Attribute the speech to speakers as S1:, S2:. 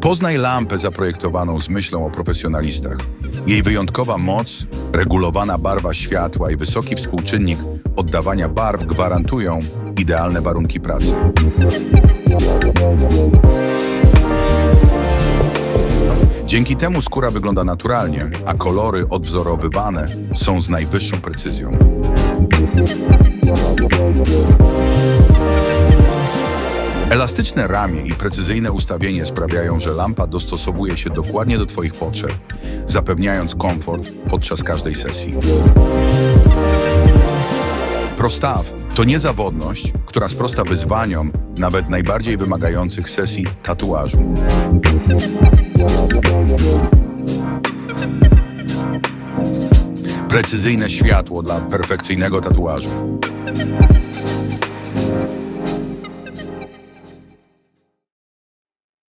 S1: Poznaj lampę zaprojektowaną z myślą o profesjonalistach. Jej wyjątkowa moc, regulowana barwa światła i wysoki współczynnik oddawania barw gwarantują idealne warunki pracy. Dzięki temu skóra wygląda naturalnie, a kolory odwzorowywane są z najwyższą precyzją. Elastyczne ramię i precyzyjne ustawienie sprawiają, że lampa dostosowuje się dokładnie do Twoich potrzeb, zapewniając komfort podczas każdej sesji. Prostaw to niezawodność, która sprosta wyzwaniom nawet najbardziej wymagających sesji tatuażu. Precyzyjne światło dla perfekcyjnego tatuażu.